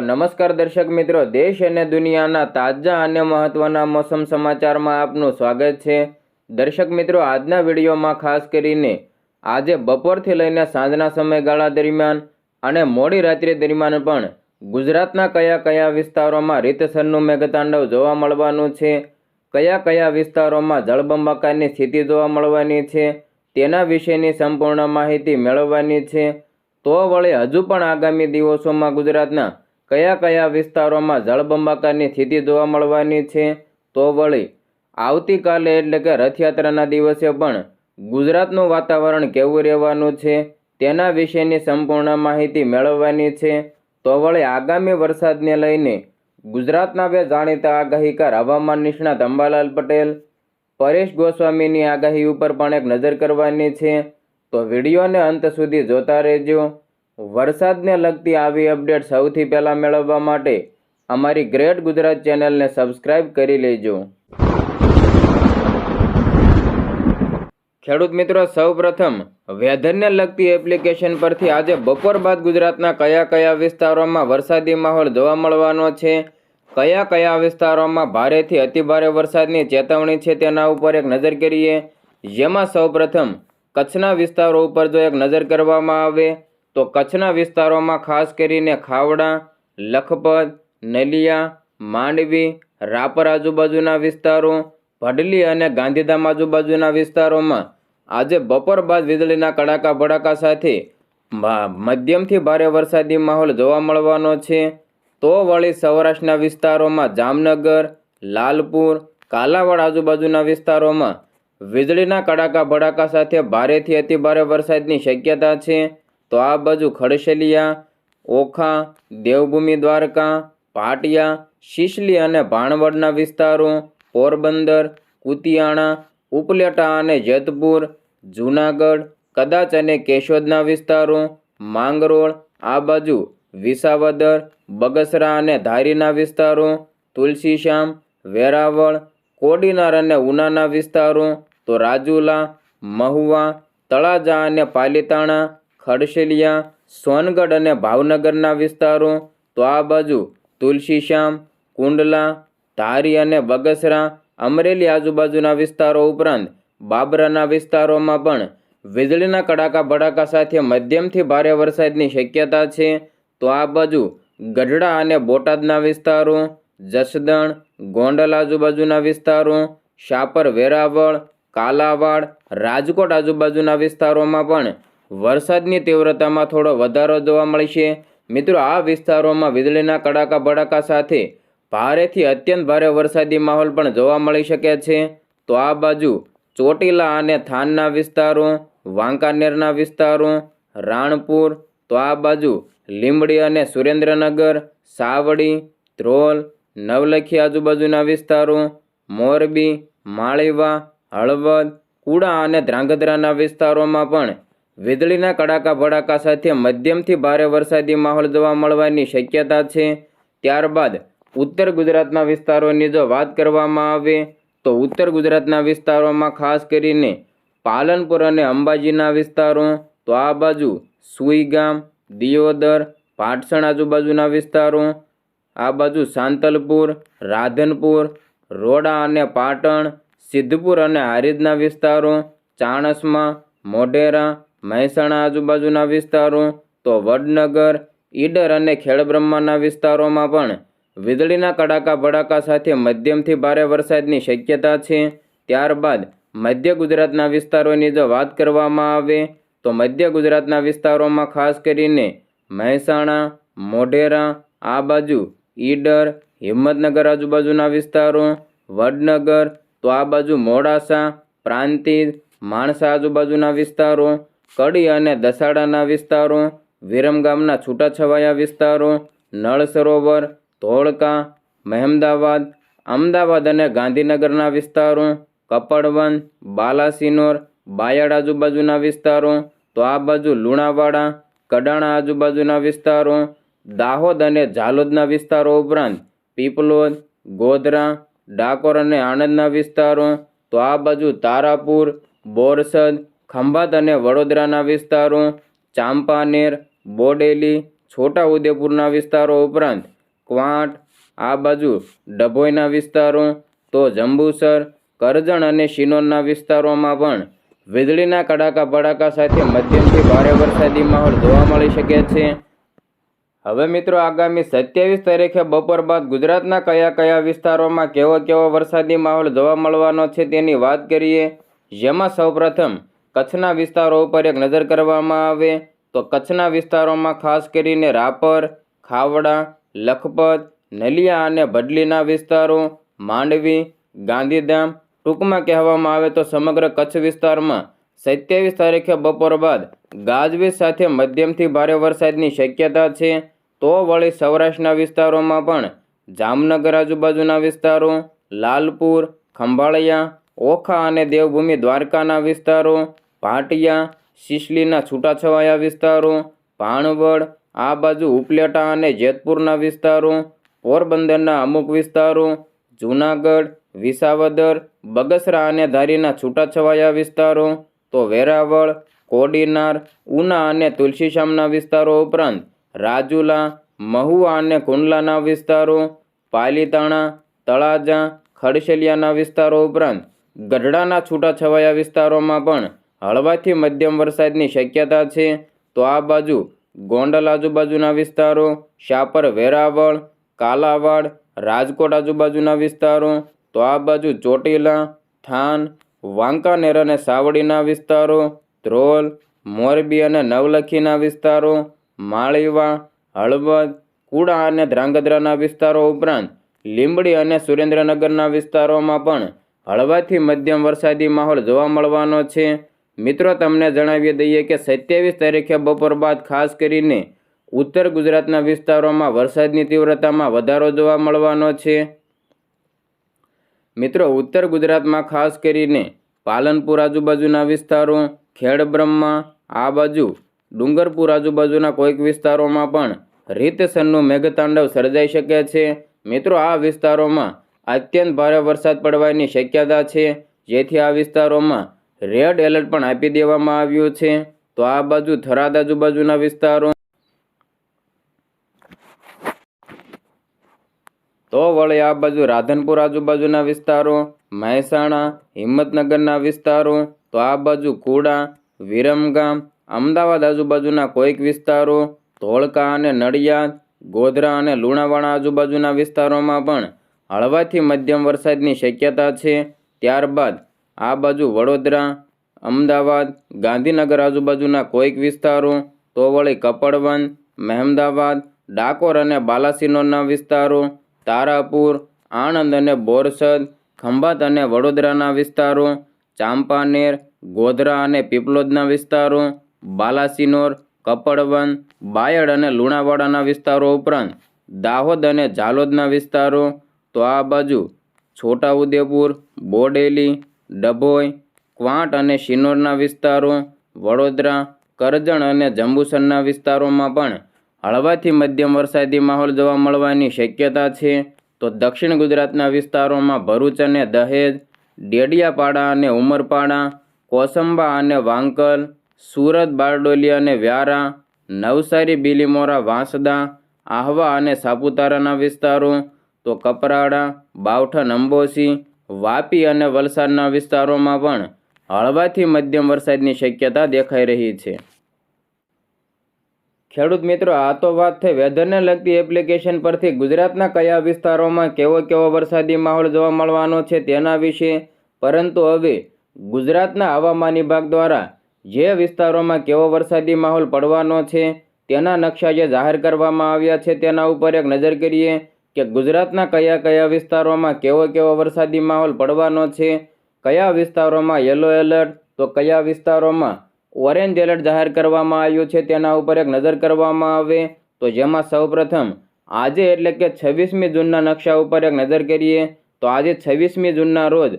નમસ્કાર દર્શક મિત્રો, દેશ અને દુનિયાના તાજા અને મહત્વના મોસમ સમાચારમાં આપનું સ્વાગત છે. દર્શક મિત્રો, આજના વિડીયોમાં ખાસ કરીને આજે બપોરથી લઈને સાંજના સમયગાળા દરમિયાન અને મોડી રાત્રિ દરમિયાન પણ ગુજરાતના કયા કયા વિસ્તારોમાં રીતસરનું મેઘતાંડવ જોવા મળવાનું છે, કયા કયા વિસ્તારોમાં જળબંબાકારની સ્થિતિ જોવા મળવાની છે, તેના વિશેની સંપૂર્ણ માહિતી મેળવવાની છે. તો વળી હજુ પણ આગામી દિવસોમાં ગુજરાતના કયા કયા વિસ્તારોમાં જળબંબાકારની સ્થિતિ જોવા મળવાની છે? તો વળી, આવતીકાલે એટલે કે રથયાત્રાના દિવસે પણ ગુજરાતનું વાતાવરણ કેવું રહેવાનું છે? તેના વિશેની સંપૂર્ણ માહિતી મેળવવાની છે. તો વળી, આગામી વરસાદને લઈને ગુજરાતના બે જાણીતા આગાહીકાર હવામાન નિષ્ણાત અંબાલાલ પટેલ, પરેશ ગોસ્વામીની આગાહી ઉપર પણ એક નજર કરવાની છે. તો વિડીયોને અંત સુધી જોતા રહેજો. વરસાદને લગતી આવી અપડેટ સૌથી પહેલાં મેળવવા માટે અમારી ગ્રેટ ગુજરાત ચેનલને સબસ્ક્રાઇબ કરી લેજો. ખેડૂત મિત્રો, સૌપ્રથમ વેધરને લગતી એપ્લિકેશન પરથી આજે બપોર બાદ ગુજરાતના કયા કયા વિસ્તારોમાં વરસાદી માહોલ જોવા મળવાનો છે? કયા કયા વિસ્તારોમાં ભારેથી અતિભારે વરસાદની ચેતવણી છે તેના ઉપર એક નજર કરીએ. જેમાં સૌપ્રથમ કચ્છના વિસ્તારો ઉપર જો એક નજર કરવામાં આવે તો કચ્છના વિસ્તારોમાં ખાસ કરીને ખાવડા, લખપત, નલિયા, માંડવી, રાપર આજુબાજુના વિસ્તારો, ભડલી અને ગાંધીધામ આજુબાજુના વિસ્તારોમાં આજે બપોર બાદ વીજળીના કડાકા ભડાકા સાથે મધ્યમથી ભારે વરસાદી માહોલ જોવા મળવાનો છે. તો વળી સૌરાષ્ટ્રના વિસ્તારોમાં જામનગર, લાલપુર, કાલાવાડ આજુબાજુના વિસ્તારોમાં વીજળીના કડાકા ભડાકા સાથે ભારેથી અતિભારે વરસાદની શક્યતા છે. તો આ બાજુ ખડશલિયા, ઓખા, દેવભૂમિ દ્વારકા, પાટિયા, શિશલી અને ભાણવડના વિસ્તારો, પોરબંદર, કુતિયાણા, ઉપલેટા અને જેતપુર, જૂનાગઢ, કદાચ અને કેશોદના વિસ્તારો, માંગરોળ, આ બાજુ વિસાવદર, બગસરા અને ધારીના વિસ્તારો, તુલસીશ્યામ, વેરાવળ, કોડીનાર અને ઉનાના વિસ્તારો, તો રાજુલા, મહુવા, તળાજા અને પાલીતાણા ખડશેલિયા, સોનગઢ અને ભાવનગરના વિસ્તારો, તો આ બાજુ તુલસીશ્યામ કુંડલા, ધારી અને બગસરા, અમરેલી આજુબાજુના વિસ્તારો ઉપરાંત બાબરાના વિસ્તારોમાં પણ વીજળીના કડાકા ભડાકા સાથે મધ્યમથી ભારે વરસાદની શક્યતા છે. તો આ બાજુ ગઢડા અને બોટાદના વિસ્તારો, જસદણ, ગોંડલ આજુબાજુના વિસ્તારો, શાપર વેરાવળ, કાલાવાડ, રાજકોટ આજુબાજુના વિસ્તારોમાં પણ વરસાદની તીવ્રતામાં થોડો વધારો જોવા મળશે મિત્રો, આ વિસ્તારોમાં વીજળીના કડાકા ભડાકા સાથે ભારેથી અત્યંત ભારે વરસાદી માહોલ પણ જોવા મળી શકે છે. તો આ બાજુ ચોટીલા અને થાનના વિસ્તારો, વાંકાનેરના વિસ્તારો, રાણપુર, તો આ બાજુ લીંબડી અને સુરેન્દ્રનગર, સાવડી, ધ્રોલ, નવલખી આજુબાજુના વિસ્તારો, મોરબી, માળીવા, હળવદ, કુડા અને ધ્રાંગધ્રાના વિસ્તારોમાં પણ વીજળીના કડાકા ભડાકા સાથે મધ્યમથી ભારે વરસાદી માહોલ જોવા મળવાની શક્યતા છે. ત્યારબાદ ઉત્તર ગુજરાતના વિસ્તારોની જો વાત કરવામાં આવે, તો ઉત્તર ગુજરાતના વિસ્તારોમાં ખાસ કરીને પાલનપુર અને અંબાજીના વિસ્તારો, તો આ બાજુ સુઈગામ દિયોદર, પાટસણ આજુબાજુના વિસ્તારો, આ બાજુ સાંતલપુર, રાધનપુર, રોડા અને પાટણ, સિદ્ધપુર અને હારીજના વિસ્તારો, ચાણસમાં, મોઢેરા મહેસાણા આજુબાજુના વિસ્તારો, તો વડનગર, ઈડર અને ખેડબ્રહ્માના વિસ્તારોમાં પણ વીજળીના કડાકા ભડાકા સાથે મધ્યમથી ભારે વરસાદની શક્યતા છે. ત્યારબાદ મધ્ય ગુજરાતના વિસ્તારોની જો વાત કરવામાં આવે, તો મધ્ય ગુજરાતના વિસ્તારોમાં ખાસ કરીને મહેસાણા, મોઢેરા, આ બાજુ ઈડર, હિંમતનગર આજુબાજુના વિસ્તારો, વડનગર, તો આ બાજુ મોડાસા, પ્રાંતિજ, માણસા આજુબાજુના વિસ્તારો કડી અને દસાડાના વિસ્તારો વિરમગામના છૂટાછવાયા વિસ્તારો, નળ સરોવર, ધોળકા, મહેમદાવાદ, અમદાવાદ અને ગાંધીનગરના વિસ્તારો કપડવન બાલાસિનોર, બાયડ આજુબાજુના વિસ્તારો, તો આ બાજુ લુણાવાડા, કડાણા આજુબાજુના વિસ્તારો, દાહોદ અને ઝાલોદના વિસ્તારો ઉપરાંત પીપલોદ, ગોધરા, ડાકોર અને આણંદના વિસ્તારો, તો આ બાજુ તારાપુર, બોરસદ ખંભાત અને વડોદરાના વિસ્તારો, ચાંપાનેર, બોડેલી છોટા ઉદેપુરના વિસ્તારો ઉપરાંત ક્વાંટ, આ બાજુ ડભોઈના વિસ્તારો, તો જંબુસર, કરજણ અને શિનોરના વિસ્તારોમાં પણ વીજળીના કડાકા ભડાકા સાથે મધ્યમથી ભારે વરસાદી માહોલ જોવા મળી શકે છે. હવે મિત્રો આગામી સત્યાવીસ તારીખે બપોર બાદ ગુજરાતના કયા કયા વિસ્તારોમાં કેવો કેવો વરસાદી માહોલ જોવા મળવાનો છે તેની વાત કરીએ. જેમાં સૌપ્રથમ કચ્છના વિસ્તારો ઉપર એક નજર કરવામાં આવે તો કચ્છના વિસ્તારોમાં ખાસ કરીને રાપર, ખાવડા, લખપત, નલિયા અને ભડલીના વિસ્તારો, માંડવી, ગાંધીધામ ટૂંકમાં કહેવામાં આવે તો સમગ્ર કચ્છ વિસ્તારમાં સત્યાવીસ તારીખે બપોર બાદ ગાજવીજ સાથે મધ્યમથી ભારે વરસાદની શક્યતા છે. તો વળી સૌરાષ્ટ્રના વિસ્તારોમાં પણ જામનગર આજુબાજુના વિસ્તારો, લાલપુર, ખંભાળિયા, ઓખા અને દેવભૂમિ દ્વારકાના વિસ્તારો ભાટિયા સિસલીના છૂટાછવાયા વિસ્તારો ભાણવડ આ બાજુ ઉપલેટા અને જેતપુરના વિસ્તારો, પોરબંદરના અમુક વિસ્તારો, જૂનાગઢ, વિસાવદર, બગસરા અને ધારીના છૂટાછવાયા વિસ્તારો, તો વેરાવળ, કોડીનાર, ઉના અને તુલસીશ્યામના વિસ્તારો ઉપરાંત રાજુલા, મહુવા અને કુંડલાના વિસ્તારો, પાલીતાણા, તળાજા, ખડશેલિયાના વિસ્તારો ઉપરાંત ગઢડાના છૂટાછવાયા વિસ્તારોમાં પણ હળવાથી મધ્યમ વરસાદની શક્યતા છે. તો આ બાજુ ગોંડલ આજુબાજુના વિસ્તારો, શાપર, વેરાવળ, કાલાવાડ, રાજકોટ આજુબાજુના વિસ્તારો, તો આ બાજુ ચોટીલા, થાન, વાંકાનેર અને સાવડીના વિસ્તારો, ધ્રોલ, મોરબી અને નવલખીના વિસ્તારો, માળીવા, હળવદ, કુડા અને ધ્રાંગધ્રાના વિસ્તારો ઉપરાંત લીંબડી અને સુરેન્દ્રનગરના વિસ્તારોમાં પણ હળવાથી મધ્યમ વરસાદી માહોલ જોવા મળવાનો છે. મિત્રો, તમને જણાવી દઈએ કે સત્યાવીસ તારીખે બપોર બાદ ખાસ કરીને ઉત્તર ગુજરાતના વિસ્તારોમાં વરસાદની તીવ્રતામાં વધારો જોવા મળવાનો છે. મિત્રો, ઉત્તર ગુજરાતમાં ખાસ કરીને પાલનપુર આજુબાજુના વિસ્તારો, ખેડબ્રહ્મા, આ બાજુ ડુંગરપુર આજુબાજુના કોઈક વિસ્તારોમાં પણ રીતસરનું મેઘતાંડવ સર્જાઈ શકે છે. મિત્રો, આ વિસ્તારોમાં અત્યંત ભારે વરસાદ પડવાની શક્યતા છે. જેથી આ વિસ્તારોમાં રેડ એલર્ટ પણ આપી દેવામાં આવ્યું છે. તો આ બાજુ થરાદ આજુબાજુના વિસ્તારો તો વળી આ બાજુ રાધનપુર આજુબાજુના વિસ્તારો, મહેસાણા, હિંમતનગરના વિસ્તારો, તો આ બાજુ કુડા, વિરમગામ, અમદાવાદ આજુબાજુના કોઈક વિસ્તારો, ધોળકા અને નડિયાદ, ગોધરા અને લુણાવાડા આજુબાજુના વિસ્તારોમાં પણ હળવાથી મધ્યમ વરસાદની શક્યતા છે. ત્યારબાદ આ બાજુ વડોદરા, અમદાવાદ, ગાંધીનગર આજુબાજુના કોઈક વિસ્તારો, તો વળી કપડવન મહેમદાવાદ, ડાકોર અને બાલાસિનોરના વિસ્તારો, તારાપુર, આણંદ અને બોરસદ, ખંભાત અને વડોદરાના વિસ્તારો, ચાંપાનેર, ગોધરા અને પીપલોદના વિસ્તારો, બાલાસિનોર કપડવન બાયડ અને લુણાવાડાના વિસ્તારો ઉપરાંત દાહોદ અને ઝાલોદના વિસ્તારો. તો આ બાજુ છોટાઉદેપુર, બોડેલી ડભોઈ, ક્વાંટ અને શિનોરના વિસ્તારો, વડોદરા, કરજણ અને જંબુસરના વિસ્તારોમાં પણ હળવાથી મધ્યમ વરસાદી માહોલ જોવા મળવાની શક્યતા છે. તો દક્ષિણ ગુજરાતના વિસ્તારોમાં ભરૂચ અને દહેજ, ડેડિયાપાડા અને ઉમરપાડા, કોસંબા અને વાંકલ, સુરત, બારડોલી અને વ્યારા, નવસારી, બિલીમોરા, વાંસદા, આહવા અને સાપુતારાના વિસ્તારો, તો કપરાડા, બાવઠા અંબોસી વાપી અને વલસાડના વિસ્તારોમાં પણ હળવાથી મધ્યમ વરસાદની શક્યતા દેખાઈ રહી છે. ખેડૂત મિત્રો, આ તો વાત થઈ. વેધરને લગતી એપ્લિકેશન પરથી ગુજરાતના કયા વિસ્તારોમાં કેવો કેવો વરસાદી માહોલ જોવા મળવાનો છે તેના વિશે? પરંતુ હવે ગુજરાતના હવામાન વિભાગ દ્વારા જે વિસ્તારોમાં કેવો વરસાદી માહોલ પડવાનો છે તેના નકશા જે જાહેર કરવામાં આવ્યા છે તેના ઉપર એક નજર કરીએ. કે ગુજરાતના કયા કયા વિસ્તારોમાં કેવો કેવો વરસાદી માહોલ પડવાનો છે, કયા વિસ્તારોમાં યલો એલર્ટ તો કયા વિસ્તારોમાં ઓરેન્જ એલર્ટ જાહેર કરવામાં આવ્યું છે તેના ઉપર એક નજર કરવામાં આવે. તો જેમાં સૌપ્રથમ આજે એટલે કે છવ્વીસમી જૂનના નકશા ઉપર એક નજર કરીએ, તો આજે છવ્વીસમી જૂનના રોજ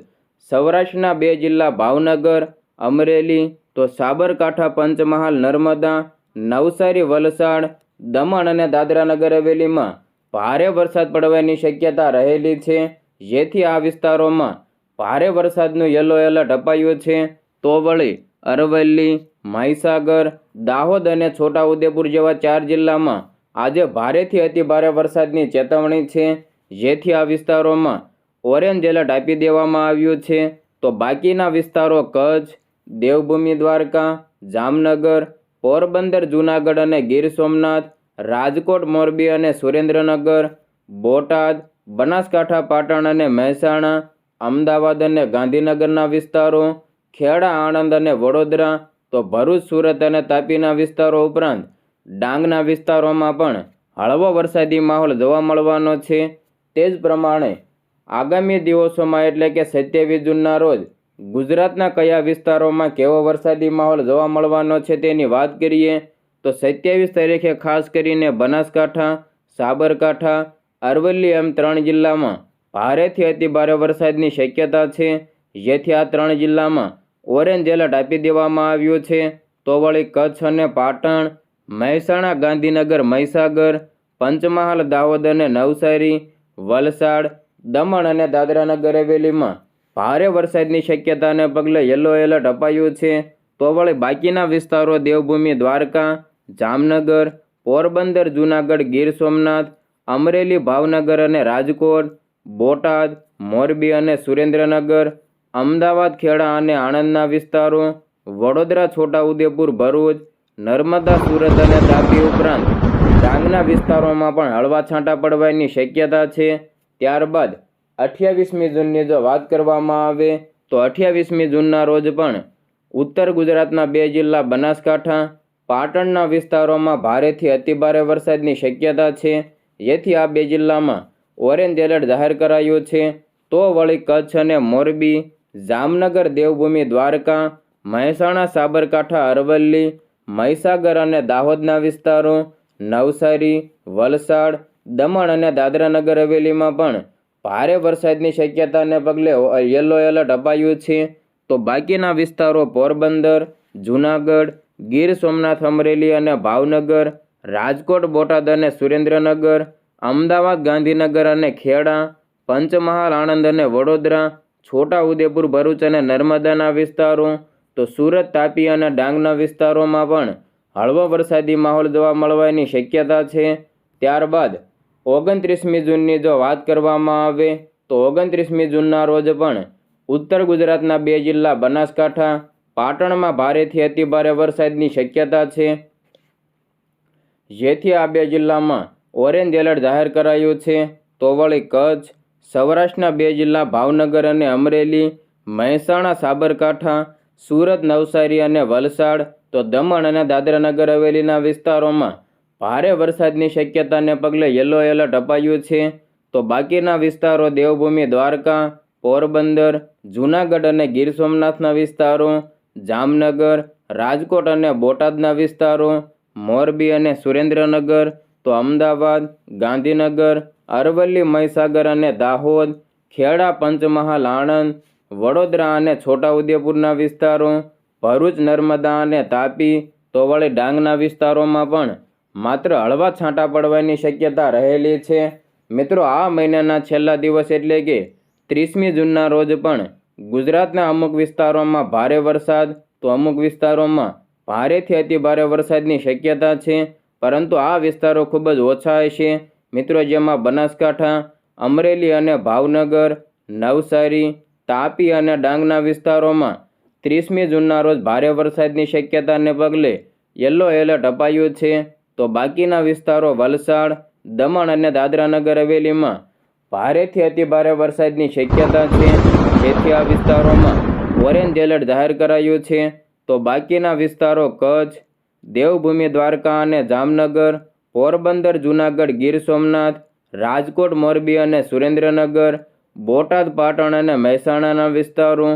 સૌરાષ્ટ્રના બે જિલ્લા ભાવનગર, અમરેલી, તો સાબરકાંઠા, પંચમહાલ, નર્મદા, નવસારી, વલસાડ, દમણ અને દાદરાનગર હવેલીમાં ભારે વરસાદ પડવાની શક્યતા રહેલી છે. જેથી આ વિસ્તારોમાં ભારે વરસાદનું યલો એલર્ટ અપાયું છે. તો વળી અરવલ્લી, મહીસાગર, દાહોદ અને છોટાઉદેપુર જેવા ચાર જિલ્લામાં આજે ભારેથી અતિભારે વરસાદની ચેતવણી છે. જેથી આ વિસ્તારોમાં ઓરેન્જ એલર્ટ આપી દેવામાં આવ્યું છે. તો બાકીના વિસ્તારો કચ્છ, દેવભૂમિ દ્વારકા, જામનગર, પોરબંદર, જૂનાગઢ અને ગીર સોમનાથ રાજકોટ, મોરબી અને સુરેન્દ્રનગર, બોટાદ, બનાસકાંઠા, પાટણ અને મહેસાણા, અમદાવાદ અને ગાંધીનગરના વિસ્તારો, ખેડા, આણંદ અને વડોદરા, તો ભરૂચ, સુરત અને તાપીના વિસ્તારો ઉપરાંત ડાંગના વિસ્તારોમાં પણ હળવો વરસાદી માહોલ જોવા મળવાનો છે. તે જ પ્રમાણે આગામી દિવસોમાં એટલે કે સત્યાવીસ જૂનના રોજ ગુજરાતના કયા વિસ્તારોમાં કેવો વરસાદી માહોલ જોવા મળવાનો છે તેની વાત કરીએ તો સત્યાવીસ તારીખે ખાસ કરીને બનાસકાંઠા, સાબરકાંઠા, અરવલ્લી એમ ત્રણ જિલ્લામાં ભારેથી અતિભારે વરસાદની શક્યતા છે. જેથી આ ત્રણ જિલ્લામાં ઓરેન્જ એલર્ટ આપી દેવામાં આવ્યું છે. તો વળી કચ્છ અને પાટણ, મહેસાણા, ગાંધીનગર, મહીસાગર, પંચમહાલ, દાહોદ અને નવસારી, વલસાડ, દમણ અને દાદરાનગર હવેલીમાં ભારે વરસાદની શક્યતાને પગલે યલો એલર્ટ અપાયું છે. તો વળી બાકીના વિસ્તારો દેવભૂમિ, દ્વારકા જામનગર, પોરબંદર, જૂનાગઢ, ગીર સોમનાથ, અમરેલી, ભાવનગર અને રાજકોટ, બોટાદ, મોરબી અને સુરેન્દ્રનગર, અમદાવાદ, ખેડા અને આણંદના વિસ્તારો, વડોદરા, છોટાઉદેપુર, ભરૂચ, નર્મદા, સુરત અને તાપી ઉપરાંત ડાંગના વિસ્તારોમાં પણ હળવા છાંટા પડવાની શક્યતા છે. ત્યારબાદ અઠ્યાવીસમી જૂનની જો વાત કરવામાં આવે, તો અઠ્યાવીસમી જૂનના રોજ પણ ઉત્તર ગુજરાતના બે જિલ્લા બનાસકાંઠા પાટણના વિસ્તારોમાં ભારેથી અતિભારે વરસાદની શક્યતા છે. જેથી આ બે જિલ્લામાં ઓરેન્જ એલર્ટ જાહેર કરાયું છે. તો વળી કચ્છ અને મોરબી, જામનગર, દેવભૂમિ, દ્વારકા, મહેસાણા, સાબરકાંઠા, અરવલ્લી, મહીસાગર અને દાહોદના વિસ્તારો, નવસારી, વલસાડ, દમણ અને દાદરાનગર હવેલીમાં પણ ભારે વરસાદની શક્યતાને પગલે યલો એલર્ટ અપાયું છે. તો બાકીના વિસ્તારો પોરબંદર, જૂનાગઢ ગીર સોમનાથ અમરેલી અને ભાવનગર, રાજકોટ, બોટાદ અને સુરેન્દ્રનગર, અમદાવાદ, ગાંધીનગર અને ખેડા, પંચમહાલ, આણંદ અને વડોદરા છોટા ઉદેપુર ભરૂચ અને નર્મદાના વિસ્તારો, તો સુરત, તાપી અને ડાંગના વિસ્તારોમાં પણ હળવો વરસાદી માહોલ જોવા મળવાની શક્યતા છે. ત્યારબાદ ઓગણત્રીસમી જૂનની જો વાત કરવામાં આવે, તો ઓગણત્રીસમી જૂનના રોજ પણ ઉત્તર ગુજરાતના બે જિલ્લા બનાસકાંઠા પાટણમાં ભારેથી અતિભારે વરસાદની શક્યતા છે. જેથી આ બે જિલ્લામાં ઓરેન્જ એલર્ટ જાહેર કરાયું છે. તો વળી કચ્છ, સૌરાષ્ટ્રના બે જિલ્લા ભાવનગર અને અમરેલી, મહેસાણા, સાબરકાંઠા, સુરત, નવસારી અને વલસાડ, તો દમણ અને દાદરાનગર હવેલીના વિસ્તારોમાં ભારે વરસાદની શક્યતાને પગલે યલો એલર્ટ અપાયું છે. તો બાકીના વિસ્તારો દેવભૂમિ, દ્વારકા, પોરબંદર, જૂનાગઢ અને ગીર સોમનાથના વિસ્તારો જામનગર, રાજકોટ અને બોટાદના વિસ્તારો, મોરબી અને સુરેન્દ્રનગર, તો અમદાવાદ, ગાંધીનગર, અરવલ્લી, મહીસાગર અને દાહોદ, ખેડા, પંચમહાલ, આણંદ, વડોદરા અને છોટાઉદેપુરના વિસ્તારો, ભરૂચ, નર્મદા અને તાપી, તો વળી ડાંગના વિસ્તારોમાં પણ માત્ર હળવા છાંટા પડવાની શક્યતા રહેલી છે. મિત્રો, આ મહિનાના છેલ્લા દિવસ એટલે કે ત્રીસમી જૂનના રોજ પણ ગુજરાતના અમુક વિસ્તારોમાં ભારે વરસાદ, તો અમુક વિસ્તારોમાં ભારેથી અતિભારે વરસાદની શક્યતા છે. પરંતુ આ વિસ્તારો ખૂબ જ ઓછા હશે મિત્રો, જેમાં બનાસકાંઠા, અમરેલી અને ભાવનગર, નવસારી, તાપી અને ડાંગના વિસ્તારોમાં ત્રીસમી જૂનના રોજ ભારે વરસાદની શક્યતાને પગલે યલો એલર્ટ અપાયું છે. તો બાકીના વિસ્તારો વલસાડ, દમણ અને દાદરાનગર હવેલીમાં ભારેથી અતિભારે વરસાદની શક્યતા છે. જેથી આ વિસ્તારોમાં ઓરેન્જ એલર્ટ જાહેર કરાયું છે. તો બાકીના વિસ્તારો કચ્છ, દેવભૂમિ, દ્વારકા અને જામનગર, પોરબંદર, જૂનાગઢ, ગીર સોમનાથ, રાજકોટ, મોરબી અને સુરેન્દ્રનગર, બોટાદ, પાટણ અને મહેસાણાના વિસ્તારો,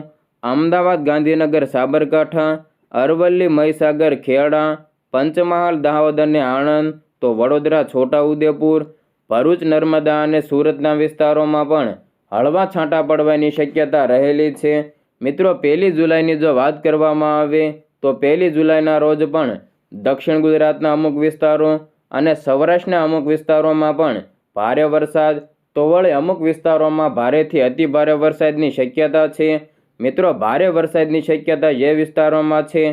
અમદાવાદ, ગાંધીનગર, સાબરકાંઠા, અરવલ્લી, મહીસાગર, ખેડા, પંચમહાલ, દાહોદ અને આણંદ, તો વડોદરા, છોટાઉદેપુર, ભરૂચ, નર્મદા અને સુરતના વિસ્તારોમાં પણ હળવા છાંટા પડવાની શક્યતા રહેલી છે. મિત્રો, પહેલી જુલાઈની જો વાત કરવામાં આવે, તો પહેલી જુલાઈના રોજ પણ દક્ષિણ ગુજરાતના અમુક વિસ્તારો અને સૌરાષ્ટ્રના અમુક વિસ્તારોમાં પણ ભારે વરસાદ તો વળી અમુક વિસ્તારોમાં ભારેથી અતિભારે વરસાદની શક્યતા છે. મિત્રો, ભારે વરસાદની શક્યતા જે વિસ્તારોમાં છે,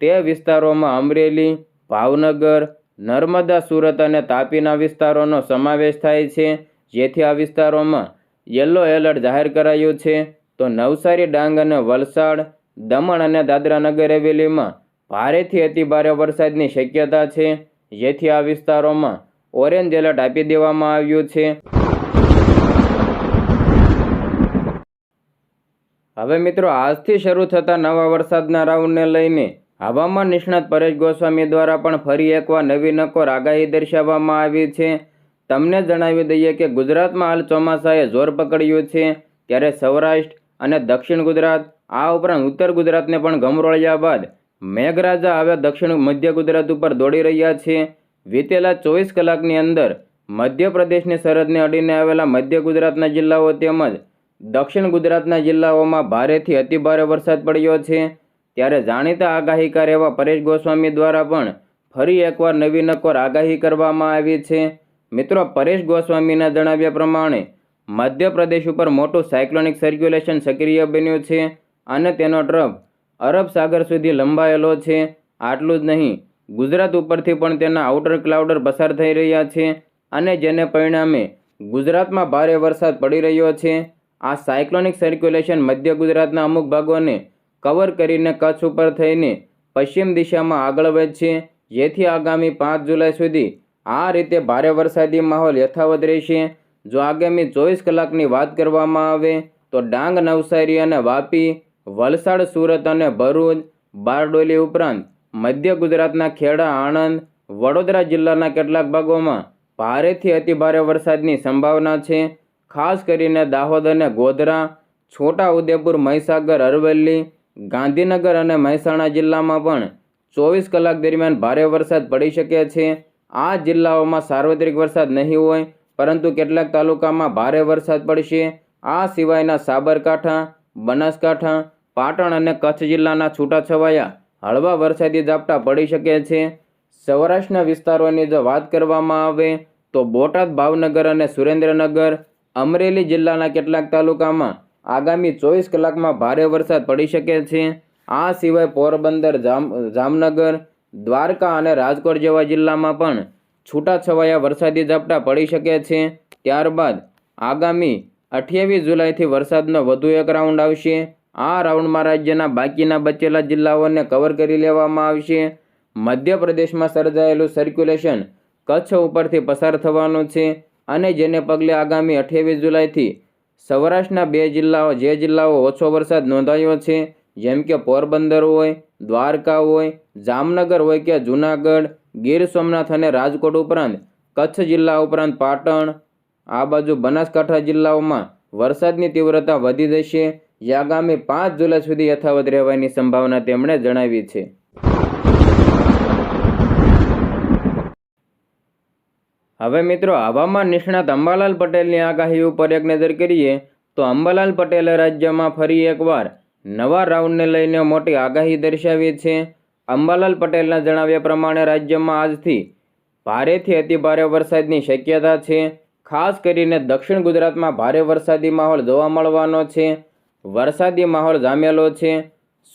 તે વિસ્તારોમાં અમરેલી, ભાવનગર, નર્મદા, સુરત અને તાપીના વિસ્તારોનો સમાવેશ થાય છે, જેથી આ વિસ્તારોમાં યલો એલર્ટ જાહેર કરાયું છે. તો નવસારી, ડાંગ અને વલસાડ, દમણ અને દાદરા નગર હવેલીમાં ભારેથી અતિભારે વરસાદની શક્યતા છે. જેથી આ વિસ્તારોમાં ઓરેન્જ એલર્ટ આપી દેવામાં આવ્યું છે. હવે મિત્રો, આજથી શરૂ થતા નવા વરસાદના રાઉન્ડને લઈને હવામાન નિષ્ણાત પરેશ ગોસ્વામી દ્વારા પણ ફરી એકવાર નવી નકોર આગાહી દર્શાવવામાં આવી છે. તમને જણાવી દઈએ કે ગુજરાતમાં હાલ ચોમાસાએ જોર પકડ્યું છે, ત્યારે સૌરાષ્ટ્ર અને દક્ષિણ ગુજરાત, આ ઉપરાંત ઉત્તર ગુજરાતને પણ ગમરોળ્યા બાદ મેઘરાજા હવે દક્ષિણ મધ્ય ગુજરાત ઉપર દોડી રહ્યા છે. વીતેલા ચોવીસ કલાકની અંદર મધ્યપ્રદેશની સરહદને અડીને આવેલા મધ્ય ગુજરાતના જિલ્લાઓ તેમજ દક્ષિણ ગુજરાતના જિલ્લાઓમાં ભારેથી અતિભારે વરસાદ પડ્યો છે. ત્યારે જાણીતા આગાહીકાર એવા પરેશ ગોસ્વામી દ્વારા પણ ફરી એકવાર નવી નક્કોર આગાહી કરવામાં આવી છે. મિત્રો પરેશ ગોસ્વામીના જણાવ્યા પ્રમાણે, મધ્યપ્રદેશ ઉપર મોટું સાયક્લોનિક સર્ક્યુલેશન સક્રિય બન્યું છે અને તેનો ટ્રફ અરબ સાગર સુધી લંબાયેલો છે. આટલું જ નહીં, ગુજરાત ઉપરથી પણ તેના આઉટર ક્લાઉડર પસાર થઈ રહ્યા છે અને જેને પરિણામે ગુજરાતમાં ભારે વરસાદ પડી રહ્યો છે. આ સાયક્લોનિક સર્ક્યુલેશન મધ્ય ગુજરાતના અમુક ભાગોને કવર કરીને કચ્છ ઉપર થઈને પશ્ચિમ દિશામાં આગળ વધશે, જેથી આગામી પાંચ જુલાઈ સુધી આ રીતે ભારે વરસાદી માહોલ યથાવત રહેશે. જો આગામી ચોવીસ કલાકની વાત કરવામાં આવે તો ડાંગ, નવસારી અને વાપી, વલસાડ, સુરત અને ભરૂચ, બારડોલી ઉપરાંત મધ્ય ગુજરાતના ખેડા, આણંદ, વડોદરા જિલ્લાના કેટલાક ભાગોમાં ભારેથી અતિભારે વરસાદની સંભાવના છે. ખાસ કરીને દાહોદ અને ગોધરા, છોટા ઉદેપુર, મહીસાગર, અરવલ્લી, ગાંધીનગર અને મહેસાણા જિલ્લામાં પણ ચોવીસ કલાક દરમિયાન ભારે વરસાદ પડી શકે છે. આ જિલ્લાઓમાં સાર્વત્રિક વરસાદ નહીં હોય, પરંતુ કેટલાક તાલુકામાં ભારે વરસાદ પડશે. આ સિવાયના સાબરકાંઠા, બનાસકાંઠા, પાટણ અને કચ્છ જિલ્લાના છૂટાછવાયા હળવા વરસાદી ઝાપટા પડી શકે છે. સૌરાષ્ટ્રના વિસ્તારોની જો વાત કરવામાં આવે, તો બોટાદ, ભાવનગર અને સુરેન્દ્રનગર, અમરેલી જિલ્લાના કેટલાક તાલુકામાં આગામી ચોવીસ કલાકમાં ભારે વરસાદ પડી શકે છે. આ સિવાય પોરબંદર, જામ, જામનગર દ્વારકા અને રાજકોટ જેવા જિલ્લામાં પણ છૂટાછવાયા વરસાદી ઝાપટા પડી શકે છે. ત્યારબાદ આગામી અઠ્યાવીસ જુલાઈથી વરસાદનો વધુ એક રાઉન્ડ આવશે. આ રાઉન્ડમાં રાજ્યના બાકીના બચેલા જિલ્લાઓને કવર કરી લેવામાં આવશે. મધ્યપ્રદેશમાં સર્જાયેલું સર્ક્યુલેશન કચ્છ ઉપરથી પસાર થવાનું છે અને જેને પગલે આગામી અઠ્યાવીસ જુલાઈથી સૌરાષ્ટ્રના બે જિલ્લાઓ, જે જિલ્લાઓ ઓછો વરસાદ નોંધાયો છે જેમ કે પોરબંદર હોય, દ્વારકા હોય, જામનગર હોય કે જૂનાગઢ, ગીર સોમનાથ અને રાજકોટ ઉપરાંત કચ્છ જિલ્લા ઉપરાંત પાટણ, આ બાજુ બનાસકાંઠા જિલ્લાઓમાં વરસાદની તીવ્રતા વધી જશે. જે આગામી પાંચ જુલાઈ સુધી યથાવત રહેવાની સંભાવના તેમણે જણાવી છે. હવે મિત્રો, હવામાન નિષ્ણાત અંબાલાલ પટેલની આગાહી ઉપર એક નજર કરીએ, તો અંબાલાલ પટેલે રાજ્યમાં ફરી એકવાર નવા રાઉન્ડને લઈને મોટી આગાહી દર્શાવી છે. અંબાલાલ પટેલના જણાવ્યા પ્રમાણે રાજ્યમાં આજથી ભારેથી અતિભારે વરસાદની શક્યતા છે. ખાસ કરીને દક્ષિણ ગુજરાતમાં ભારે વરસાદી માહોલ જોવા મળવાનો છે. વરસાદી માહોલ જામેલો છે.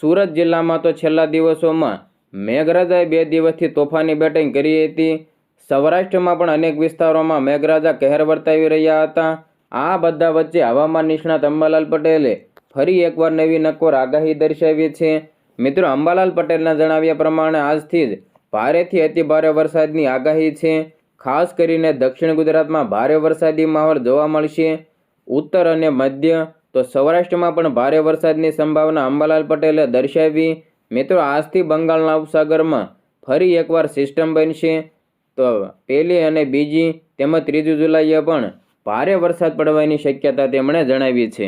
સુરત જિલ્લામાં તો છેલ્લા દિવસોમાં મેઘરાજાએ બે દિવસથી તોફાની બેટિંગ કરી હતી. સૌરાષ્ટ્રમાં પણ અનેક વિસ્તારોમાં મેઘરાજા કહેર વર્તાવી રહ્યા હતા. આ બધા વચ્ચે હવામાન નિષ્ણાત અંબાલાલ પટેલે ફરી એકવાર નવી નકોર આગાહી દર્શાવી છે મિત્રો, અંબાલાલ પટેલના જણાવ્યા પ્રમાણે આજથી જ ભારેથી અતિભારે વરસાદની આગાહી છે. ખાસ કરીને દક્ષિણ ગુજરાતમાં ભારે વરસાદી માહોલ જોવા મળશે. ઉત્તર અને મધ્ય તો સૌરાષ્ટ્રમાં પણ ભારે વરસાદની સંભાવના અંબાલાલ પટેલે દર્શાવી. મિત્રો, આજથી બંગાળના ઉપસાગરમાં ફરી એકવાર સિસ્ટમ બનશે. તો પહેલી અને બીજી તેમજ ત્રીજી જુલાઈએ પણ ભારે વરસાદ પડવાની શક્યતા તેમણે જણાવી છે.